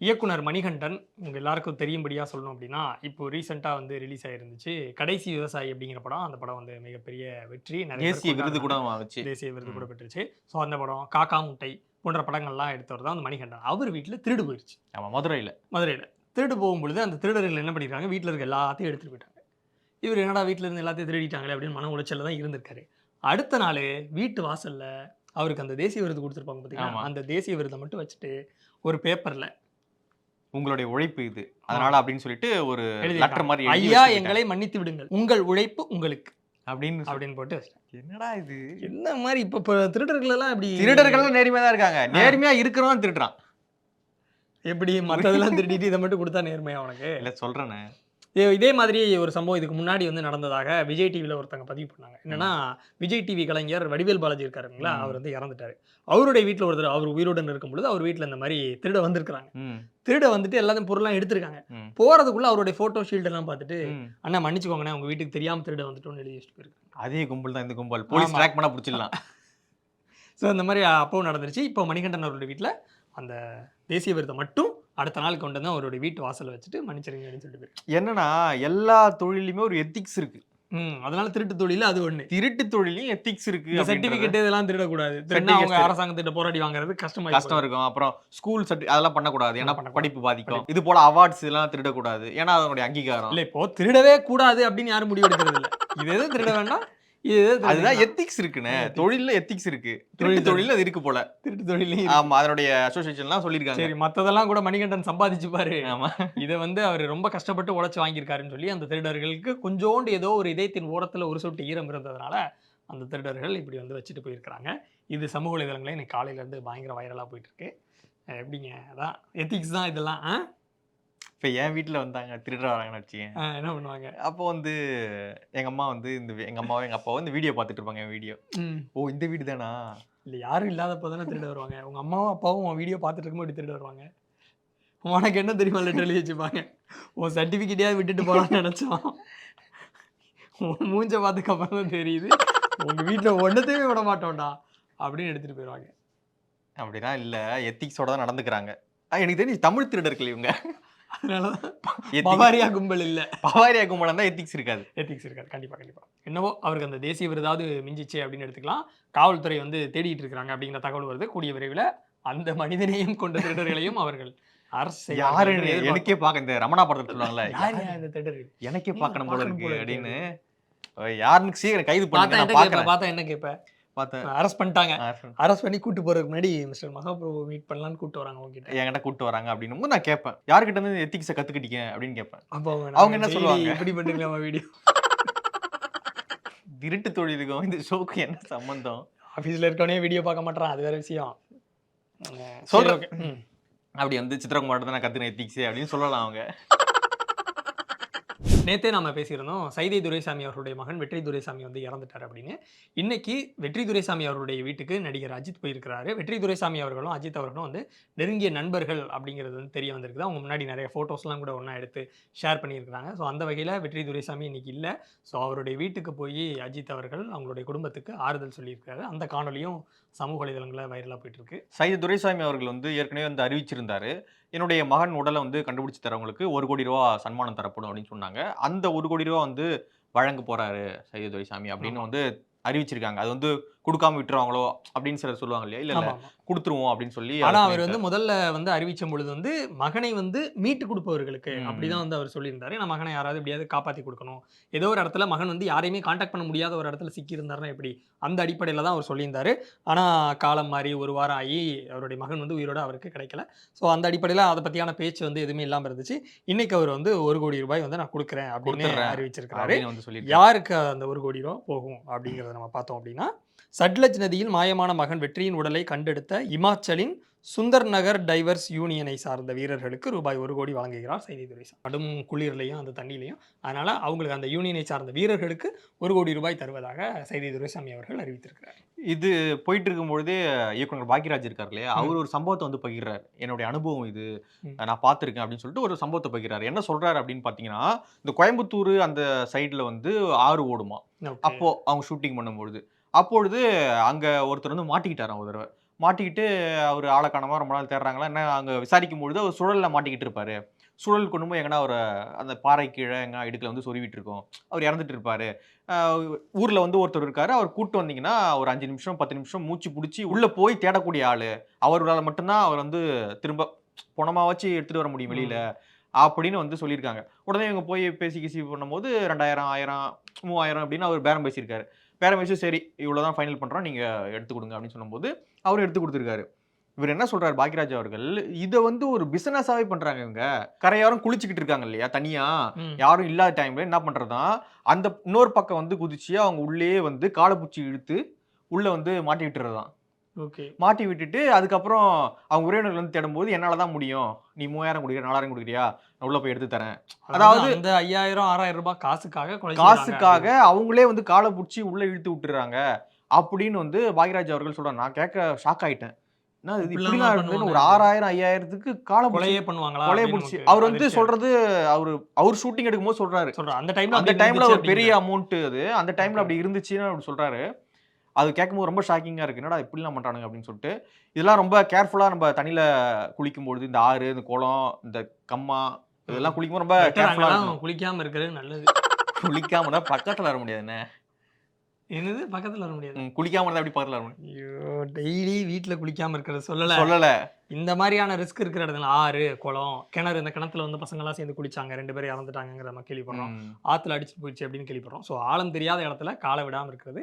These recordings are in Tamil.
இயக்குனர் மணிகண்டன் உங்க எல்லாருக்கும் தெரியும்படியா சொல்லணும் அப்படின்னா இப்போ ரீசெண்டாக வந்து ரிலீஸ் ஆயிருந்துச்சு. கடைசி விவசாயி அப்படிங்கிற படம் அந்த படம் வந்து மிகப்பெரிய வெற்றி. நிறைய தேசிய விருது கூட. வச்சு தேசிய விருது கூட பெற்றுச்சு. ஸோ அந்த படம் காக்கா முட்டை போன்ற படங்கள்லாம் எடுத்தவர் தான் அந்த மணிகண்டன். அவர் வீட்டில் திருடு போயிடுச்சு ஆமா மதுரையில. மதுரையில். திருடு போகும்பொழுது அந்த திருடர்கள் என்ன பண்ணிருக்காங்க வீட்டில் இருக்க எல்லாத்தையும் எடுத்துட்டு போயிட்டாங்க. இவர் என்னடா வீட்டில் இருந்து எல்லாத்தையும் திருடிட்டாங்களே அப்படின்னு மன உளைச்சல்ல தான் இருந்திருக்காரு. அடுத்த நாள் வீட்டு வாசல்ல அவருக்கு அந்த தேசிய விருது கொடுத்துருப்பாங்க. பார்த்தீங்கன்னா அந்த தேசிய விருதை மட்டும் வச்சுட்டு ஒரு பேப்பரில் உங்களுடைய உழைப்பு இது. அதனால அப்படின்னு சொல்லிட்டு ஒரு லெட்டர். மாதிரி எழுதி ஐயா எங்களை மன்னித்து விடுங்கள். உங்கள் உழைப்பு உங்களுக்கு. அப்படின்னு அப்படின்னு போட்டு. என்னடா இது? என்ன மாதிரி இப்போ இப்போ திருடர்கள் எல்லாம் இப்படி திருடர்கள் நேர்மையா தான் இருக்காங்க. நேர்மையா இருக்கிறவன் திருடுறான். எப்படி மற்றதெல்லாம் திருடிட்டு இதை மட்டும் கொடுத்தா நேர்மையா உனக்கு? இல்ல சொல்றேனே. இதே- மாதிரி ஒரு சம்பவம் இதுக்கு முன்னாடி வந்து நடந்ததாக விஜய் டிவியில் ஒருத்தங்க பதிவு பண்ணாங்க. என்னன்னா விஜய் டிவி கலைஞர் வடிவேல் பாலாஜி இருக்காருங்களா. அவர் வந்து இறந்துட்டாரு. அவருடைய வீட்டில் ஒருத்தர் அவர் உயிருடன் இருக்கும் பொழுது அவர் வீட்டில் இந்த மாதிரி திருட வந்திருக்கிறாங்க. திருட வந்துட்டு எல்லாத்தையும் பொருள்லாம் எடுத்திருக்காங்க. போறதுக்குள்ள அவருடைய போட்டோ ஷீல்ட் எல்லாம் பார்த்துட்டு. அண்ணா மன்னிச்சுக்கோங்கண்ணே உங்க வீட்டுக்கு தெரியாம திருட வந்துட்டோம்னு எழுதி வச்சுட்டு போயிருக்காங்க அதே கும்பல் தான் இந்த கும்பல். போலீஸ். ட்ராக் பண்ணா பிடிச்சிடலாம். ஸோ அந்த மாதிரி அப்பவும் நடந்துருச்சு. இப்போ மணிகண்டன் அவருடைய வீட்டில் அந்த தேசிய விருதை மட்டும் அடுத்த நாள் கொண்டு வந்து அவருடைய வீட்டு வாசல்ல வச்சுட்டு மன்னிச்சிருங்க அப்படின்னு சொல்லிட்டு என்னன்னா எல்லா தொழிலுமே ஒரு எத்திக்ஸ் இருக்கு. ம் அதனால திருட்டு தொழில அது ஒண்ணு. திருட்டு தொழிலையும் எத்திக்ஸ் இருக்கு சர்டிபிகேட் இதெல்லாம் திருடக்கூடாது. அவங்க. அரசாங்கத்திட்ட போராடி வாங்குறது கஷ்டமா கஷ்டம் இருக்கும். அப்புறம் ஸ்கூல் சர்டி அதெல்லாம் பண்ணக்கூடாது. ஏன்னா. படிப்பு பாதிக்கும். இது போல அவார்ட்ஸ் எல்லாம் திருடக்கூடாது. ஏன்னா அதனுடைய அங்கீகாரம். இல்ல இப்போ திருடவே கூடாது அப்படின்னு யாரும் முடிவு எடுக்கிறது இல்ல. இது எது திருட வேண்டாம்? அதுதான். எத்திக்ஸ் இருக்குண்ணே. தொழில்ல எத்திக்ஸ் இருக்கு. தொழில் தொழில்ல அது இருக்கு போல. திருட்டு தொழிலையும் ஆமா அதனுடைய அசோசியேஷன்லாம் சொல்லியிருக்காங்க. சரி மத்ததெல்லாம் கூட மணிகண்டன் சம்பாதிச்சு பாரு. ஆமா. இதை வந்து அவர் ரொம்ப கஷ்டப்பட்டு உழைச்சு வாங்கியிருக்காருன்னு சொல்லி அந்த திருடர்களுக்கு கொஞ்சோண்டு ஏதோ ஒரு இதயத்தின் ஓரத்துல ஒரு சொட்டு ஈரம் இருந்ததுனால அந்த திருடர்கள் இப்படி வந்து வச்சுட்டு போயிருக்கிறாங்க. இது சமூக வலைதளங்களே இன்னைக்கு காலையில இருந்து பயங்கர வைரலா போயிட்டு இருக்கு. அஹ் எப்படிங்க? அதான் எத்திக்ஸ் தான் இதெல்லாம் ஆ? இப்ப என் வீட்டுல வந்தாங்க திருட வராங்கன்னு வச்சுக்கேன் என்ன பண்ணுவாங்க? அப்போ வந்து எங்க அம்மா வந்து இந்த வி- எங்க அம்மாவும் எங்க அப்பாவும் இந்த வீடியோ பார்த்துட்டு இருப்பாங்க வீடியோ. ஓ இந்த வீடு தானா? இல்லை யாரும் இல்லாதப்போ தானே திருட வருவாங்க. உங்க அம்மாவும் அப்பாவும் உன் வீடியோ பார்த்துட்டு இருக்கும்போது இப்படி திருட வருவாங்க? உனக்கு என்ன தெரியுமா லெட்டர் எழுதி வச்சுப்பாங்க உன் சர்டிஃபிகேட்டையாவது விட்டுட்டு போகலான்னு நினச்சோம் உன் மூஞ்ச பார்த்துக்கு அப்புறம் தான் தெரியுது. உங்க வீட்டில் ஒன்றத்தையுமே விட மாட்டோம்டா அப்படின்னு எடுத்துட்டு போயிடுவாங்க அப்படிலாம் இல்ல எத்திக்ஸோட தான் நடந்துக்கிறாங்க. எனக்கு தெரிஞ்சு தமிழ் திருடர்கள் இவங்க. பவாரியா கும்பல் இல்லை. பவாரியா கும்பலம் தான் எத்திக்ஸ் இருக்காது. எத்திக்ஸ் இருக்காது. கண்டிப்பாக கண்டிப்பாக என்னவோ அவருக்கு அந்த தேசிய விருதாவது மிஞ்சிச்சு அப்படின்னு எடுத்துக்கலாம். காவல்துறை வந்து தேடிட்டு இருக்காங்க அப்படிங்கிற தகவல் வருது. கூடிய விரைவில் அந்த மனிதனையும் கொண்ட திருடர்களையும் அவர்கள் அரசு எதிர்பார்க்கிறோம். எனக்கே பார்க்க இந்த ரமணா படத்துல சொல்லுவாங்கல்ல. யார் யார்? இந்த திருடர்கள்? எனக்கே பார்க்கணும் போல இருக்கு அப்படின்னு. யாருன்னு சீக்கிரம் கைது பார்த்தா பண்ணுங்க என்ன நான் கேட்ப? பார்க்கறேன். பார்த்தா என்ன கேட்ப? பார்த்தேன். அரெஸ்ட் பண்ணிட்டாங்க. அரெஸ்ட் பண்ணி கூட்டு போறதுக்கு முன்னாடி மிஸ்டர் மகாபிரபு மீட் பண்ணலாம்னு கூட்டு வராங்க உங்ககிட்ட. என்கிட்ட கூட்டு வராங்க அப்படின்னு நான் கேட்பேன். யார்கிட்ட இருந்து எத்திக்ஸை கத்துக்கிட்டீங்க? அப்படின்னு கேட்பேன். அப்போ அவங்க என்ன சொல்லுவாங்க? இப்படி பண்ணுங்களாமா வீடியோ திருட்டு தொழிலுக்கும் இந்த ஷோக்கு என்ன சம்பந்தம்? ஆஃபீஸில் இருக்கவனே வீடியோ பார்க்க மாட்டான். அது வேற விஷயம். ம். அப்படி வந்து சித்திரகுமார் தான் நான் கத்துன எத்திக்ஸ் அப்படின்னு சொல்லலாம் அவங்க. நேத்தே நம்ம பேசியிருந்தோம் சைதை துரைசாமி அவருடைய மகன் வெற்றி துரைசாமி வந்து இறந்துட்டார் அப்படின்னு. இன்னைக்கு வெற்றி துரைசாமி அவருடைய வீட்டுக்கு நடிகர் அஜித் போயிருக்கிறாரு. வெற்றி துரைசாமி அவர்களும் அஜித் அவர்களும் வந்து நெருங்கிய நண்பர்கள் அப்படிங்கிறது வந்து தெரிய வந்திருக்குது. அவங்க முன்னாடி நிறைய ஃபோட்டோஸ்லாம் கூட ஒன்றா எடுத்து ஷேர் பண்ணியிருக்கிறாங்க. ஸோ அந்த வகையில் வெற்றி துரைசாமி இன்னைக்கு இல்லை. ஸோ அவருடைய வீட்டுக்கு போய் அஜித் அவர்கள் அவங்களுடைய குடும்பத்துக்கு ஆறுதல் சொல்லியிருக்காரு அந்த காணொலியும் சமூக வலைதளங்களில் வைரலாக போயிட்டு இருக்கு சைது துரைசாமி அவர்கள் வந்து ஏற்கனவே வந்து அறிவிச்சிருந்தாரு. என்னுடைய மகன் உடலை வந்து கண்டுபிடிச்சு தரவங்களுக்கு ஒரு கோடி ரூபா சன்மானம் தரப்படும் அப்படின்னு சொன்னாங்க. அந்த ஒரு கோடி ரூபா வந்து வழங்க போறாரு சைது துரைசாமி அப்படின்னு வந்து அறிவிச்சிருக்காங்க. அது வந்து கொடுக்காம விட்டுருவாங்களோ அப்படின்னு சிலர் சொல்லுவாங்க இல்லையா? இல்ல கொடுத்துருவோம் அப்படின்னு சொல்லி ஆனா அதை அவர் வந்து. முதல்ல வந்து அறிவிச்ச பொழுது வந்து மகனை வந்து மீட்டு கொடுப்பவர்களுக்கு. அப்படிதான் வந்து அவர் சொல்லியிருந்தாரு. நான் மகனை யாராவது எப்படியாவது காப்பாத்தி கொடுக்கணும். ஏதோ ஒரு இடத்துல மகன் வந்து யாரையுமே காண்டாக்ட் பண்ண முடியாத ஒரு இடத்துல சிக்கி இருந்தாருன்னா எப்படி? அந்த அடிப்படையில தான் அவர் சொல்லியிருந்தாரு. ஆனா காலம் மாறி ஒரு வாரம் ஆகி அவருடைய மகன் வந்து உயிரோட அவருக்கு கிடைக்கல. ஸோ அந்த அடிப்படையில அதை பத்தியான பேச்சு வந்து எதுவுமே இல்லாம இருந்துச்சு. இன்னைக்கு அவர் வந்து ஒரு கோடி ரூபாய் வந்து நான் கொடுக்குறேன் அப்படின்னு. அறிவிச்சிருக்காரு வந்து சொல்லியிருக்காரு. யாருக்கு அந்த ஒரு கோடி ரூபா போகும் அப்படிங்கிறத நம்ம பார்த்தோம் அப்படின்னா சட்லஜ் நதியில் மாயமான மகன் வெற்றியின் உடலை கண்டெடுத்த இமாச்சலின் சுந்தர் நகர் டைவர்ஸ் யூனியனை சார்ந்த வீரர்களுக்கு ரூபாய் ஒரு கோடி வழங்குகிறார் செய்தி துறை கடும் குளிர்லையும் அந்த தண்ணிலையும். அதனால அவங்களுக்கு அந்த யூனியனை சார்ந்த வீரர்களுக்கு ஒரு கோடி ரூபாய் தருவதாக செய்தி துரைசாமி அவர்கள் அறிவித்திருக்கிறார். இது போயிட்டு இருக்கும் பொழுதே இயக்குனர் பாக்யராஜ் இருக்கார் இல்லையா? அவர் ஒரு சம்பவத்தை வந்து பகிர்றாரு. என்னுடைய அனுபவம் இது. நான் பார்த்துருக்கேன் அப்படின்னு சொல்லிட்டு ஒரு சம்பவத்தை பகிர்றாரு. என்ன சொல்றாரு அப்படின்னு பார்த்தீங்கன்னா இந்த கோயம்புத்தூர் அந்த சைடில் வந்து ஆறு ஓடுமா? Okay. அப்போ அவங்க ஷூட்டிங் பண்ணும்பொழுது. அப்பொழுது அங்க ஒருத்தர் வந்து மாட்டிக்கிட்டாராம் ஒரு தடவை. மாட்டிக்கிட்டு அவர் ஆளை ரொம்ப நாள் தேடுறாங்களா என்ன அங்க விசாரிக்கும் பொழுது அவர் சுழல்ல மாட்டிக்கிட்டு இருப்பாரு. சுழல் கொண்டு போய் எங்கன்னா ஒரு அந்த பாறை கீழே எங்க இடுக்குல வந்து சொருவிட்டு இருக்கோம். அவர் இறந்துட்டு இருப்பாரு. ஊர்ல வந்து ஒருத்தர் இருக்காரு. அவர் கூட்டு வந்தீங்கன்னா ஒரு அஞ்சு நிமிஷம் பத்து நிமிஷம் மூச்சு பிடிச்சி உள்ள போய் தேடக்கூடிய ஆளு. அவரால் மட்டும்தான் அவர் வந்து திரும்ப பணமா வச்சு எடுத்துட்டு வர முடியும் வெளியில அப்படின்னு வந்து சொல்லியிருக்காங்க. உடனே இவங்க போய் பேசி கிசி பண்ணும்போது ரெண்டாயிரம் ஆயிரம் மூவாயிரம் அப்படின்னு அவர் பேரம் பேசியிருக்காரு. பேரம் பேசி சரி இவ்வளவுதான் ஃபைனல் பண்றோம் நீங்க எடுத்து கொடுங்க அப்படின்னு சொல்லும்போது அவர் எடுத்து கொடுத்துருக்காரு. இவர் என்ன சொல்றாரு பாக்யராஜ் அவர்கள் இதை வந்து ஒரு பிசினஸாவே பண்றாங்க இவங்க. கரையோரம் குளிச்சுக்கிட்டு இருக்காங்க இல்லையா தனியா? ம். யாரும் இல்லாத டைம்ல என்ன பண்றதுனா அந்த இன்னொரு பக்கம் வந்து குதிச்சு அவங்க உள்ளே வந்து காலை பூச்சி இழுத்து உள்ள வந்து மாட்டி விட்டுறதுதான் ஓகே மாட்டி விட்டுட்டு அதுக்கப்புறம் அவங்க உறவினர்கள் வந்து தேடும்போது என்னால தான் முடியும். நீ மூவாயிரம் கொடுக்குறியா நாலாயிரம் கொடுக்குறியா? நான் உள்ள போய் எடுத்து தரேன். அதாவது அந்த ஐயாயிரம் ஆறாயிரம் ரூபாய் காசுக்காக காசுக்காக அவங்களே வந்து காலை பிடிச்சி உள்ள இழுத்து விட்டுறாங்க. அப்படின்னு வந்து பாக்யராஜ் அவர்கள் சொல்றாங்க நான் கேட்க ஷாக் ஆயிட்டேன். ஒரு ஆறாயிரம் ஐயாயிரத்துக்கு காலை பிடிச்சி கொலையே பண்ணுவாங்களா கொலையை பிடிச்சி. அவர் வந்து சொல்றது அவர் அவர் ஷூட்டிங் எடுக்கும்போது சொல்றாரு. இருக்கு. சொல்றேன் அந்த டைம்ல அந்த டைம்ல ஒரு பெரிய. அமௌண்ட் அது. அந்த டைம்ல. அப்படி இருந்துச்சுன்னு அப்படி சொல்றாரு. அது கேட்கும்போது ரொம்ப ஷாக்கிங்கா இருக்கு. என்னடா இப்படிலாம் பண்றானுங்க? அப்படின்னு சொல்லிட்டு இதெல்லாம் ரொம்ப கேர்ஃபுல்லா நம்ம தண்ணியில குளிக்கும்பொழுது இந்த ஆறு இந்த குளம் இந்த கம்மா இதெல்லாம் குளிக்கும்போது ரொம்ப Better கேர்ஃபுல்லா அங்கெல்லாம் குளிக்காம இருக்கிறது நல்லது. குளிக்காம பக்கத்துல வர முடியாது என்ன? என்னது? பக்கத்துல வர முடியாது. குளிக்காம இருந்தா எப்படி பக்கத்துல வர முடியும்? ஐயோ டெய்லி வீட்ல குளிக்காம இருக்கிறது சொல்லல. சொல்லல. இந்த மாதிரியான ரிஸ்க் இருக்கிற இடத்துல ஆறு குளம் கிணறு இந்த கிணத்துல வந்து பசங்க எல்லாம் சேர்ந்து குளிச்சாங்க. ரெண்டு பேரும் இறந்துட்டாங்கிற நம்ம கேள்விப்படுறோம். ஆத்துல அடிச்சு போயிடுச்சு அப்படின்னு கேள்விப்படுறோம். ஸோ ஆழம் தெரியாத இடத்துல காலை விடாம இருக்கிறது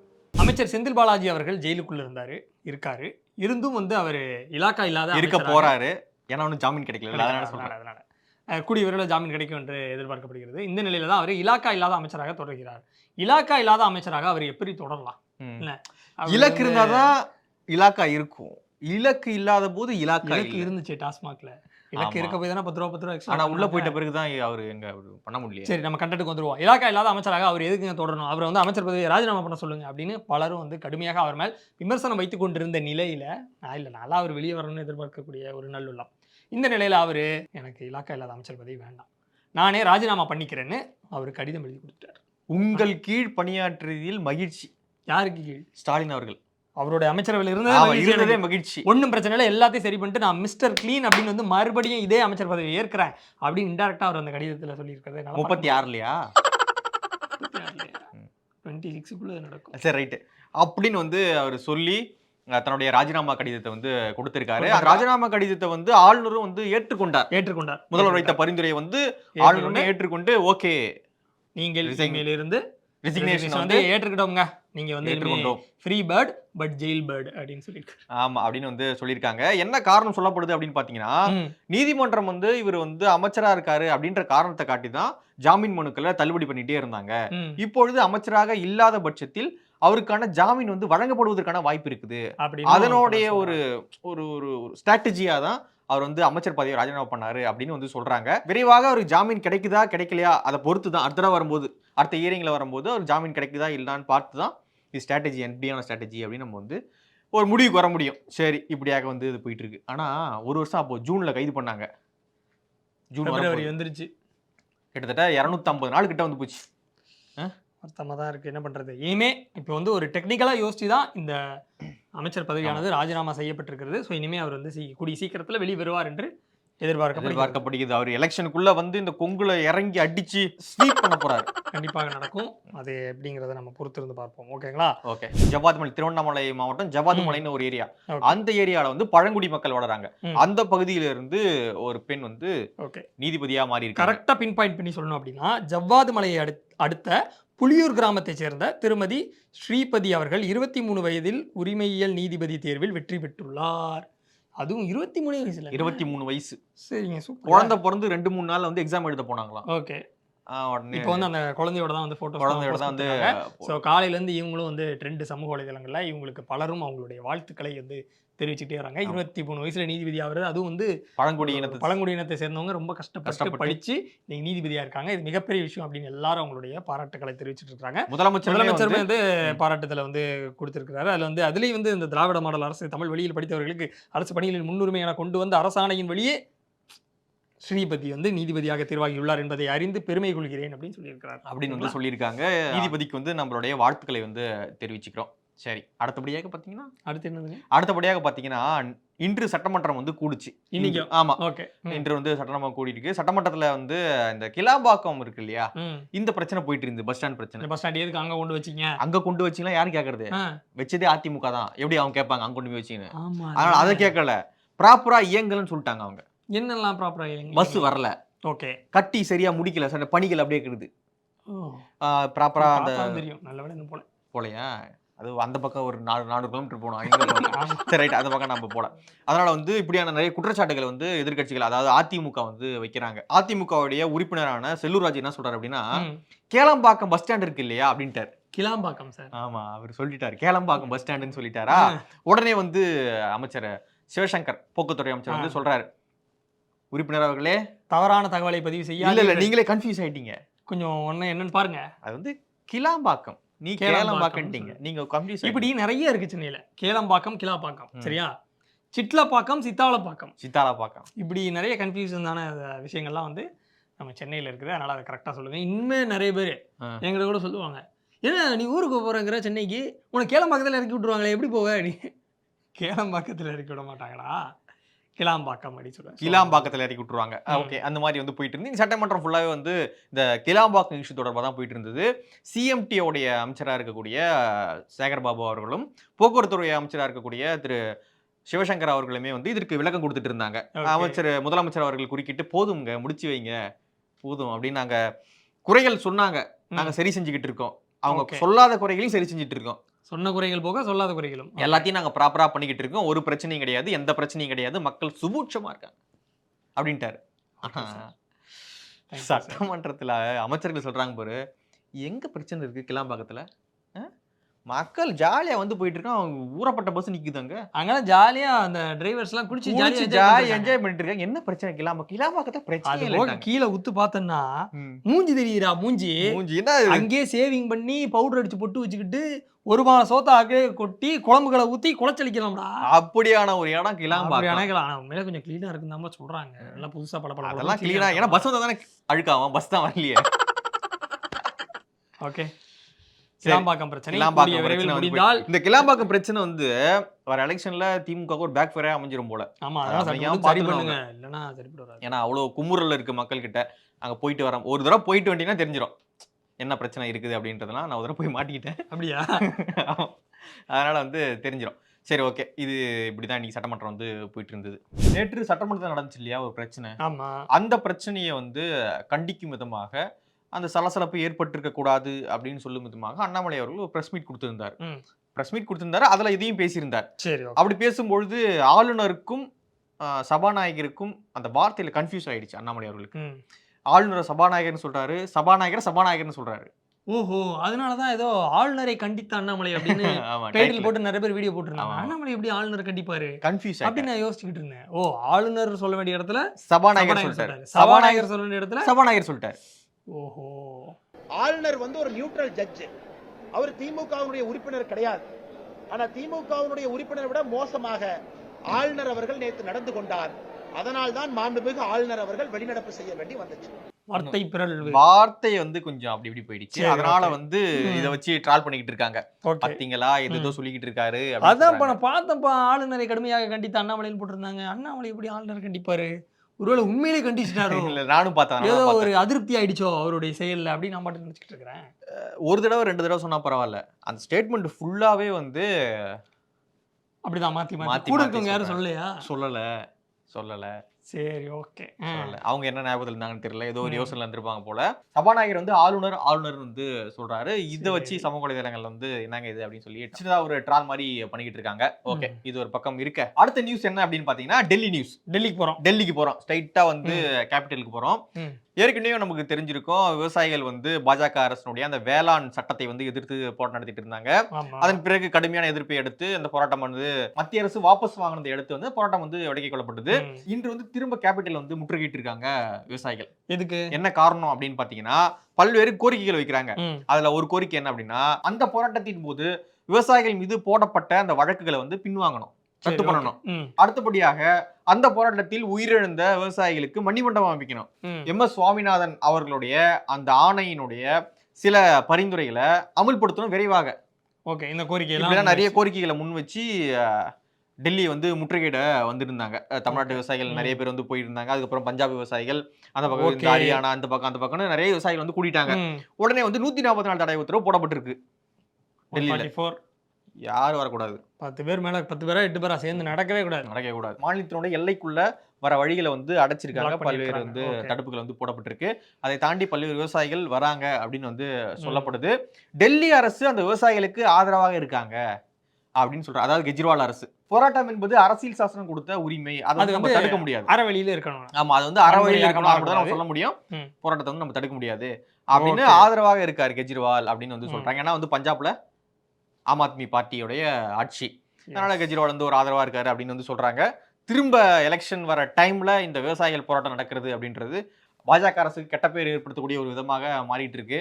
அமைச்சர் செந்தில் பாலாஜி அவர்கள் ஜெயிலுக்குள்ள இருந்தாரு இருக்காரு. இருந்தும் வந்து அவர் இலாக்கா இல்லாத இருக்க போறாரு. ஏன்னா ஒன்றும் ஜாமீன் கிடைக்கல. அதனால சொல்றேன். அதனால. கூடிய விரைவில் ஜாமீன் கிடைக்கும் என்று எதிர்பார்க்கப்படுகிறது. இந்த நிலையில தான் அவர் இலாக்கா இல்லாத அமைச்சராக தொடர்கிறார். இலாக்கா இல்லாத அமைச்சராக அவர் எப்படி தொடரலாம்? இலக்கு இருந்தாதான் இலாக்கா இருக்கும். இலக்கு இல்லாத போது இலாக்கா. இருந்துச்சு டாஸ்மாக்ல. இலக்கு. இருக்க போய் தானே பத்து ரூபா பத்து ரூபா extra ஆனா உள்ள. போயிட்ட பிறகுதான் அவரு எங்க பண்ண முடியல சரி நம்ம கண்டென்ட்டுக்கு வந்துருவோம். இலாக்கா இல்லாத அமைச்சராக அவர் எதுக்குங்க தொடரணும்? அவர் வந்து அமைச்சர் பதவியை ராஜினாமா பண்ண சொல்லுங்க அப்படின்னு பலரும் வந்து கடுமையாக அவர் மேல் விமர்சனம் வைத்துக் கொண்டிருந்த நிலையில நான் இல்லை நல்லா அவர் வெளியே வரணும்னு எதிர்பார்க்கக்கூடிய ஒரு நல்லுள்ளம். இந்த நிலையில அவரு எனக்கு இலாக்கா இல்லாத அமைச்சர் பதவி வேண்டாம். நானே ராஜினாமா பண்ணிக்கிறேன்னு அவர் கடிதம் எழுதி கொடுத்துட்டார். உங்கள் கீழ் பணியாற்றியதில் மகிழ்ச்சி. யாருக்கு கீழ்? ஸ்டாலின் அவர்கள். அவருடைய அமைச்சரவையில் இருந்தது இருந்ததே மகிழ்ச்சி. ஒன்றும் பிரச்சனை இல்லை எல்லாத்தையும் சரி பண்ணிட்டு நான் மிஸ்டர் க்ளீன் அப்படின்னு வந்து மறுபடியும் இதே அமைச்சர் பதவி ஏற்கிறேன் அப்படின்னு இன்டெரக்டா அவர் அந்த கடிதத்தில் சொல்லியிருக்கிறது. முப்பத்தி ஆறுலயா? டுவெண்ட்டி சிக்ஸுக்குள்ள நடக்கும். சரி ரைட்டு அப்படின்னு வந்து அவர் சொல்லி தன்னுடைய ராஜினாமா கடிதத்தை வந்து கொடுத்திருக்காரு. ராஜினாமா கடிதத்தை வந்து ஆளுநரும் வந்து ஏற்றுக்கொண்டார். ஏற்றுக்கொண்டார். முதல்வர் வைத்த பரிந்துரையை வந்து ஆளுநருமே ஏற்றுக்கொண்டு ஓகே. நீங்கள். இருந்து ரிசிக்னேஷன் வந்து ஏற்றுக்கிட்டோங்க நீங்க வந்து ஏற்றுக்கொண்டோம். Free bird but jail bird அப்படின்னு சொல்லியிருக்காரு ஆமா அப்படின்னு வந்து சொல்லியிருக்காங்க. என்ன காரணம் சொல்லப்படுது அப்படின்னு பாத்தீங்கன்னா நீதிமன்றம் வந்து இவர் வந்து அமைச்சரா இருக்காரு அப்படின்ற காரணத்தை காட்டி தான் ஜாமீன் மனுக்களை தள்ளுபடி பண்ணிட்டே இருந்தாங்க. இப்பொழுது அமைச்சராக இல்லாத பட்சத்தில் அவருக்கான ஜாமீன் வந்து வழங்கப்படுவதற்கான வாய்ப்பு இருக்குது. அதனுடைய. ஒரு ஒரு ஒரு ஸ்ட்ராட்டஜியா தான் அவர் வந்து அமைச்சர் பதவியை ராஜினாமா பண்ணாரு அப்படின்னு வந்து சொல்றாங்க. விரைவாக அவருக்கு ஜாமீன் கிடைக்குதா கிடைக்கலையா? அதை பொறுத்து தான் அடுத்த தடவை வரும்போது அடுத்த இயரிங்ல வரும்போது அவர் ஜாமீன் கிடைக்குதா இல்லைன்னு பார்த்து தான் இது ஸ்ட்ராட்டஜி என்பியான ஸ்ட்ராட்டஜி அப்படின்னு நம்ம வந்து ஒரு முடிவுக்கு வர முடியும். சரி இப்படியாக வந்து இது போயிட்டு இருக்கு ஆனா ஒரு வருஷம் அப்போ ஜூன்ல கைது பண்ணாங்க. ஜூன். வந்துருச்சு. கிட்டத்தட்ட இரநூத்தம்பது நாள் கிட்ட வந்து போச்சு. வருத்தமாக தான் இருக்கு. என்ன பண்றது? இனிமே இப்போ வந்து ஒரு டெக்னிக்கலா யோசிச்சு தான் இந்த அமைச்சர் பதவியானது ராஜினாமா செய்யப்பட்டிருக்கிறது. ஸோ இனிமே அவர் வந்து சீ- கூடிய சீக்கிரத்துல வெளியே வருவார் என்று எதிர்பார்க்கப்படுகிறது. எதிர்பார்க்கப்படுகிறது. அவர் எலெக்ஷனுக்குள்ள வந்து இந்த கொங்குல இறங்கி அடிச்சு ஸ்வீப் பண்ண போறாரு. கண்டிப்பாக நடக்கும். அது எப்படிங்கிறத நம்ம பொறுத்திருந்து பார்ப்போம். ஓகேங்களா? ஓகே. ஜவாத்மலை திருவண்ணாமலை மாவட்டம் ஜவாத்மலைன்னு ஒரு ஏரியா. அந்த ஏரியால வந்து பழங்குடி மக்கள் வளராங்க. அந்த பகுதியில இருந்து ஒரு பெண் வந்து ஓகே. நீதிபதியா மாறி இருக்காங்க கரெக்டாக பின் பாயிண்ட் பண்ணி சொல்லணும் அப்படின்னா ஜவ்வாது மலையை அடு அடுத்த புலியூர் கிராமத்தைச் சேர்ந்த திருமதி ஸ்ரீபதி அவர்கள் இருபத்தி மூணு வயதில் உரிமையியல் நீதிபதி தேர்வில் வெற்றி பெற்றுள்ளார். அதுவும் இருபத்தி மூணு வயசுல இருபத்தி மூணு வயசு. சரிங்க சூப்பர் குழந்தை பிறந்து ரெண்டு மூணு நாள்ல வந்து எக்ஸாம் எழுத போனாங்களாம். ஓகே. உடனே இப்போ வந்து அந்த குழந்தையோட தான் வந்து போட்டோ குழந்தையோட தான் வந்து ஸோ காலையிலேருந்து இவங்களும் வந்து ட்ரெண்ட் சமூக வலைதளங்களில் இவங்களுக்கு பலரும் அவங்களுடைய வாழ்த்துக்களை வந்து தெரிவிச்சுட்டே வராங்க. இருபத்தி மூணு வயசுல நீதிபதி ஆகுறது அதுவும் வந்து பழங்குடி இனத்தை பழங்குடியினத்தை சேர்ந்தவங்க ரொம்ப கஷ்டப்பட்டு. படிச்சு இன்னைக்கு நீதிபதியா இருக்காங்க. இது மிகப்பெரிய விஷயம் அப்படின்னு எல்லாரும் அவங்களுடைய பாராட்டுகளை தெரிவிச்சிட்டு இருக்காங்க. முதலமைச்சர் முதலமைச்சருமே வந்து. பாராட்டுதல வந்து கொடுத்திருக்கிறாரு. அதுல வந்து அதுலயும் வந்து இந்த திராவிட மாடல் அரசு தமிழ் வழியில் படித்தவர்களுக்கு அரசு பணிகளில் முன்னுரிமை என கொண்டு வந்த அரசாணையின் வழியே ஸ்ரீபதி வந்து நீதிபதியாக தேர்வாகியுள்ளார் என்பதை அறிந்து பெருமை கொள்கிறேன் அப்படின்னு சொல்லியிருக்கிறார். அப்படின்னு வந்து சொல்லியிருக்காங்க. நீதிபதிக்கு வந்து நம்மளுடைய வாழ்த்துக்களை வந்து தெரிவிச்சுக்கிறோம். சரி அடுத்தபடியாக பார்த்தீங்கன்னா அடுத்து என்னதுங்க? அடுத்தபடியாக பார்த்தீங்கன்னா இன்று சட்டமன்றம் வந்து கூடுச்சு. இன்னைக்கும். ஆமா. ஓகே. இன்று வந்து சட்டமன்றம் கூடியிருக்கு. சட்டமன்றத்துல வந்து இந்த கிளாம்பாக்கம் இருக்கு இல்லையா? இந்த பிரச்சனை போயிட்டு இருந்து பஸ் ஸ்டாண்ட் பிரச்சனை. பஸ் ஸ்டாண்ட் எதுக்கு அங்க கொண்டு வச்சீங்க? அங்க கொண்டு வச்சீங்களா? யாரு கேக்குறது? வச்சதே அதிமுக தான். எப்படி அவங்க கேட்பாங்க அங்க கொண்டு போய் வச்சீங்கன்னு? அதனால அதை கேட்கல. ப்ராப்பரா இயங்கலன்னு சொல்லிட்டாங்க அவங்க. என்னெல்லாம் ப்ராப்பரா பஸ் வரல. ஓகே. கட்டி சரியா முடிக்கல. பணிகள் அப்படியே இருக்குது. ப்ராப்பரா அந்த தெரியும். நல்ல வேலை போல. போலையா? அது அந்த பக்கம் ஒரு நாலு நானூறு கிலோமீட்டர்? ஆமா. சரி ரைட் அந்த பக்கம் நம்ம போல அதனால வந்து இப்படியான நிறைய குற்றச்சாட்டுகள் வந்து எதிர்க்கட்சிகள் அதாவது அதிமுக வந்து வைக்கிறாங்க. அதிமுகவுடைய உறுப்பினரான செல்லூர்ராஜ் என்ன சொல்றாரு அப்படின்னா. கேளம்பாக்கம் பஸ் ஸ்டாண்ட் இருக்கு இல்லையா? அப்படின்ட்டாரு. கிளாம்பாக்கம் சார். ஆமா அவர் சொல்லிட்டாரு. கேளம்பாக்கம் பஸ் ஸ்டாண்டுன்னு சொல்லிட்டாரா? உடனே வந்து அமைச்சர் சிவசங்கர் போக்குவரத்துறை அமைச்சர் வந்து. சொல்றாரு. உறுப்பினர் அவர்களே தவறான தகவலை பதிவு இல்ல இல்ல செய்ய நீங்களே கன்ஃபியூஸ் ஆயிட்டீங்க. கொஞ்சம் ஒண்ணு என்னன்னு பாருங்க. அது வந்து கிளாம்பாக்கம். நீ கேளம்பாக்கம் கேளம்பாக்கன்ட்டீங்க நீங்க கன்ஃபியூஸ் இப்படி நிறைய இருக்கு சென்னையில. கேளம்பாக்கம் கிளாப்பாக்கம். ம். சரியா? சிட்லப்பாக்கம் சித்தாலப்பாக்கம் சித்தாலா பாக்கம் இப்படி நிறைய கன்ஃபியூஷனான விஷயங்கள்லாம் வந்து நம்ம சென்னையில் இருக்குது. அதனால அதை கரெக்டாக சொல்லுங்க. இனிமே நிறைய பேர். எங்களை கூட சொல்லுவாங்க. ஏன்னா நீ ஊருக்கு போறங்கிற சென்னைக்கு? உனக்கு கேளம்பாக்கத்தில் இறக்கி விட்டுருவாங்களே. எப்படி போவ நீ? கேளம்பாக்கத்தில் இறக்கி விட மாட்டாங்களா கிளாம்பாக்கம் அப்படி சொல்லுவாங்க. கிளாம்பாக்கத்துல இறக்கி விட்டுருவாங்க. ஓகே அந்த மாதிரி வந்து போயிட்டு இருந்து இந்த சட்டமன்றம் ஃபுல்லாவே வந்து இந்த கிளாம்பாக்கம் இஷ்யூ தொடர்பாக தான் போயிட்டு இருந்தது. CMT உடைய அமைச்சரா இருக்கக்கூடிய சேகர் பாபு அவர்களும் போக்குவரத்துறை அமைச்சரா இருக்கக்கூடிய திரு சிவசங்கர் அவர்களுமே வந்து இதற்கு விளக்கம் கொடுத்துட்டு இருந்தாங்க. அமைச்சர் முதலமைச்சர் அவர்கள் குறுக்கிட்டு போதுங்க முடிச்சு வைங்க. போதும் அப்படின்னு நாங்க குறைகள் சொன்னாங்க. நாங்க சரி செஞ்சுக்கிட்டு இருக்கோம். அவங்க. சொல்லாத குறைகளையும் சரி செஞ்சுட்டு இருக்கோம். சொன்ன குறைகள் போக சொல்லாத குறைகளும். எல்லாத்தையும் நாங்க ப்ராப்பரா பண்ணிக்கிட்டு இருக்கோம். ஒரு பிரச்சனையும் கிடையாது. எந்த பிரச்சனையும் கிடையாது. மக்கள் சுபூட்சமா இருக்காங்க. அப்படின்ட்டாரு. சட்டமன்றத்துல அமைச்சர்கள் சொல்றாங்க பாரு. எங்க பிரச்சனை இருக்கு கிளாம்பாக்கத்துல? மக்கள் ஜாலியா வந்து போயிட்டு இருக்கான் அவங்க ஊறப்பட்ட பஸ் நிக்குதாங்க அங்கெல்லாம் ஜாலியா அந்த டிரைவர்ஸ் எல்லாம் குடிச்சு ஜாலியா ஜாலியா என்ஜாய் பண்ணிட்டு இருக்காங்க. என்ன பிரச்சனை? கிளாம்ப கிளாம்பாக்கத்துல பிரச்சனை இல்லைட்டாங்க. கீழே உத்து பார்த்தேன்னா ம். மூஞ்சி தெரியுதா மூஞ்சி. மூஞ்சி என்ன? அங்கேயே சேவிங் பண்ணி பவுடர் அடிச்சு பொட்டு வச்சுக்கிட்டு ஒரு மான சோத்தை அங்கே கொட்டி குழம்புகளை ஊத்தி குளச்சலிக்கலாம்டா அப்படியான ஒரு இடம் அணைக்கலாம். ஆனா உண்மையிலே கொஞ்சம் கிளீனா இருக்குன்னு சொல்றாங்க. எல்லாம் புதுசா பல பல அதெல்லாம் கிளீனா ஏன்னா பஸ் வந்தா தானே அழுக்காவும் பஸ் தான் வரலையே. ஓகே. கிளாம்பாக்கம் பிரச்சனை. கிளாம்பாக்கம் விரைவில் முடிந்தால் இந்த கிளாம்பாக்கம் பிரச்சனை வந்து வர எலெக்ஷன்ல திமுக ஒரு பேக் ஃபேரா அமைஞ்சிரும் போல. ஆமா அதெல்லாம் அதை சரி பண்ணுங்க. இல்லைன்னா சரிப்பட்டு வராது. ஏன்னா அவ்வளோ குமுறல் இருக்கு மக்கள் கிட்ட அங்க போயிட்டு வரோம். ஒரு தடவை போயிட்டு வந்தீங்கன்னா தெரிஞ்சிடும் என்ன பிரச்சனை இருக்குது அப்படின்றதெல்லாம் நான் ஒரு தடவை போய் மாட்டிக்கிட்டேன். அப்படியா. அதனால வந்து தெரிஞ்சிடும் சரி ஓகே இது இப்படிதான் இன்னைக்கு சட்டமன்றம் வந்து போயிட்டு இருந்தது. நேற்று சட்டமன்றத்தில் நடந்துச்சு இல்லையா ஒரு பிரச்சனை? ஆமா. அந்த பிரச்சனையை வந்து கண்டிக்கும் விதமாக அந்த சலசலப்பு ஏற்பட்டிருக்க கூடாது அப்படின்னு சொல்லும் விதமாக அண்ணாமலை அவர்கள் ஒரு பிரஸ் மீட் கொடுத்திருந்தார். பிரஸ் மீட் கொடுத்திருந்தாரு அதுல இதையும் பேசியிருந்தார். சரி. அப்படி பேசும்பொழுது ஆளுநருக்கும் சபாநாயகருக்கும் அந்த வார்த்தையில கன்ஃபியூஸ் ஆயிடுச்சு அண்ணாமலை அவர்களுக்கு. ஆளுநரை சபாநாயகர்னு சொல்றாரு சபாநாயகர் சபாநாயகர்னு சொல்றாரு. ஓஹோ அதனாலதான் ஏதோ ஆளுநரை கண்டித்த அண்ணாமலை அப்படின்னு டைட்டில் போட்டு நிறைய பேர் வீடியோ போட்டிருந்தாங்க. அண்ணாமலை எப்படி ஆளுநரை கண்டிப்பாரு? கன்ஃபியூஸ் அப்படின்னு நான் யோசிச்சுக்கிட்டு இருந்தேன். ஓ ஆளுநர் சொல்ல வேண்டிய இடத்துல சபாநாயகர் சொல்லிட்டாரு. சபாநாயகர் சொல்ல வேண்டிய இடத்துல சபாநாயகர் சொல்லிட்டாரு. ஓஹோ. ஆளுநர் வந்து ஒரு நியூட்ரல் ஜட்ஜ் அவர் திமுகவினுடைய உறுப்பினர் கிடையாது. ஆனா திமுகவினுடைய உறுப்பினரை விட மோசமாக ஆளுநர் அவர்கள் நேற்று நடந்து கொண்டார். அதனால் தான் மாண்புமிகு ஆளுநர் அவர்கள் வெளிநடப்பு செய்ய வேண்டி வந்துச்சு. வார்த்தை பிறழ்வு வார்த்தை வந்து கொஞ்சம் அப்படி இப்படி போயிடுச்சு. அதனால. வந்து. இத வச்சு ட்ரால் பண்ணிக்கிட்டு இருக்காங்க. பாத்தீங்களா? இது ஏதோ. சொல்லிக்கிட்டு இருக்காரு அதான் நான் பார்த்தப்ப ஆளுநரை கடுமையாக கண்டித்த அண்ணாமலைன்னு போட்டிருந்தாங்க. அண்ணாமலை எப்படி ஆளுநர் கண்டிப்பாரு? ஒருவேளை உண்மையிலே கண்டிச்சிட்டாரோ? இல்ல நானும் பார்த்தேன் ஏதோ. ஒரு அதிருப்தி ஆயிடுச்சோ அவருடைய செயல்ல அப்படின்னு நான் பாட்டு நினைச்சிட்டு இருக்கிறேன். ஒரு தடவை ரெண்டு தடவை சொன்னா பரவாயில்ல. அந்த ஸ்டேட்மெண்ட் ஃபுல்லாவே வந்து அப்படிதான் மாத்தி மாத்தி. கூட இருக்கவங்க யாரும். சொல்லலையா? சொல்லல சொல்லல. சரி ஓகே. அவங்க என்ன ஞாபகத்தில் இருந்தாங்கன்னு தெரியல. ஏதோ ஒரு ம். யோசனைல இருந்திருப்பாங்க போல. சபாநாயகர் வந்து ஆளுநர் ஆளுநர் வந்து சொல்றாரு. இதை வச்சு. சமூக வலைதளங்கள்ல வந்து என்னங்க இது அப்படின்னு சொல்லி சின்னதா ஒரு ட்ரால் மாதிரி பண்ணிக்கிட்டு இருக்காங்க. ஓகே. இது ஒரு பக்கம் இருக்க. அடுத்த நியூஸ் என்ன அப்படின்னு பாத்தீங்கன்னா டெல்லி நியூஸ் டெல்லிக்கு போறோம். டெல்லிக்கு போறோம். ஸ்ட்ரைட்டா வந்து கேபிட்டலுக்கு போறோம். ஏற்கனவே நமக்கு தெரிஞ்சிருக்கும் விவசாயிகள் வந்து பாஜக அரசினுடைய அந்த வேளாண் சட்டத்தை வந்து எதிர்த்து போராட்டம் நடத்திட்டு இருந்தாங்க. அதன் பிறகு கடுமையான எதிர்ப்பை எடுத்து அந்த போராட்டம் வந்து மத்திய அரசு வாபஸ் வாங்கினதை அடுத்து வந்து போராட்டம் வந்து விலக்கிக் கொள்ளப்பட்டது. இன்று வந்து திரும்ப கேபிட்டல் வந்து முற்றுகையிட்டு இருக்காங்க விவசாயிகள். எதுக்கு? என்ன காரணம் அப்படின்னு பாத்தீங்கன்னா பல்வேறு கோரிக்கைகள் வைக்கிறாங்க. அதுல ஒரு கோரிக்கை என்ன அப்படின்னா அந்த போராட்டத்தின் போது விவசாயிகள் மீது போடப்பட்ட அந்த வழக்குகளை வந்து பின்வாங்கணும். ரத்து பண்ணணும் அடுத்தபடியாக அந்த போராட்டத்தில் உயிரிழந்த விவசாயிகளுக்கு மணிமண்டபம் அமைக்கணும். எம் எஸ் சுவாமிநாதன் அவர்களுடைய அந்த ஆணையினுடைய சில பரிந்துரைகளை அமுல்படுத்தணும் விரைவாக ஓகே இந்த கோரிக்கை நிறைய கோரிக்கைகளை முன் வச்சு டெல்லி வந்து முற்றுகையிட வந்திருந்தாங்க தமிழ்நாட்டு. விவசாயிகள். நிறைய பேர் வந்து போயிருந்தாங்க அதுக்கப்புறம் பஞ்சாப் விவசாயிகள் அந்த பக்கம். ஹரியானா அந்த பக்கம் அந்த பக்கம்னு நிறைய விவசாயிகள் வந்து கூட்டிட்டாங்க. உடனே வந்து நூத்தி நாற்பத்தி நாலு தடை உத்தரவு போடப்பட்டிருக்கு டெல்லியில. 144. யாரும் வரக்கூடாது பத்து பேர் மேல பத்து பேரா எட்டு பேரா சேர்ந்து நடக்கவே கூடாது நடக்கவே கூடாது மாநிலத்தினுடைய எல்லைக்குள்ள வர வழிகளை வந்து அடைச்சிருக்காங்க பல்வேறு. வந்து. தடுப்புகள் வந்து போடப்பட்டிருக்கு அதை தாண்டி பல்வேறு விவசாயிகள் வராங்க அப்படின்னு வந்து சொல்லப்படுது டெல்லி அரசு அந்த விவசாயிகளுக்கு ஆதரவாக இருக்காங்க அப்படின்னு சொல்றாங்க அதாவது கெஜ்ரிவால் அரசு போராட்டம் என்பது அரசியல் சாசனம் கொடுத்த உரிமை அதை நம்ம தடுக்க முடியாது அறவழியில இருக்கணும் ஆமா அது வந்து அறவழியில் இருக்கணும் அப்படின்னு நம்ம. சொல்ல முடியும். போராட்டத்தை வந்து நம்ம தடுக்க முடியாது அப்படின்னு. ஆதரவாக இருக்காரு கெஜ்ரிவால் அப்படின்னு வந்து. சொல்றாங்க ஏன்னா வந்து பஞ்சாப்ல ஆம் ஆத்மி பார்ட்டியோடைய ஆட்சி. அதனால கெஜ்ரிவால் வந்து ஒரு ஆதரவா இருக்காரு அப்படின்னு வந்து சொல்றாங்க. திரும்ப எலெக்ஷன் வர டைம்ல இந்த விவசாயிகள் போராட்டம் நடக்கிறது அப்படின்றது பாஜக அரசுக்கு கெட்ட பேர் ஏற்படுத்தக்கூடிய ஒரு விதமாக மாறிட்டு இருக்கு.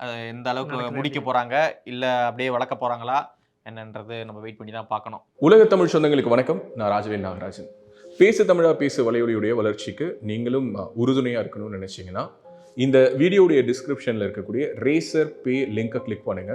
அது எந்த அளவுக்கு முடிக்க? போறாங்க இல்ல அப்படியே வளர்க்க போறாங்களா என்னன்றது நம்ம வெயிட் பண்ணி தான் பார்க்கணும். உலக தமிழ் சொந்தங்களுக்கு வணக்கம். நான் ராஜவேல் நாகராஜன். பேசு தமிழா பேசு வலையொலியுடைய வளர்ச்சிக்கு நீங்களும் அஹ், உறுதுணையா இருக்கணும்னு நினைச்சீங்கன்னா இந்த வீடியோடைய டிஸ்கிரிப்ஷன்ல இருக்கக்கூடிய ரேசர் பே லிங்கை கிளிக் பண்ணுங்க.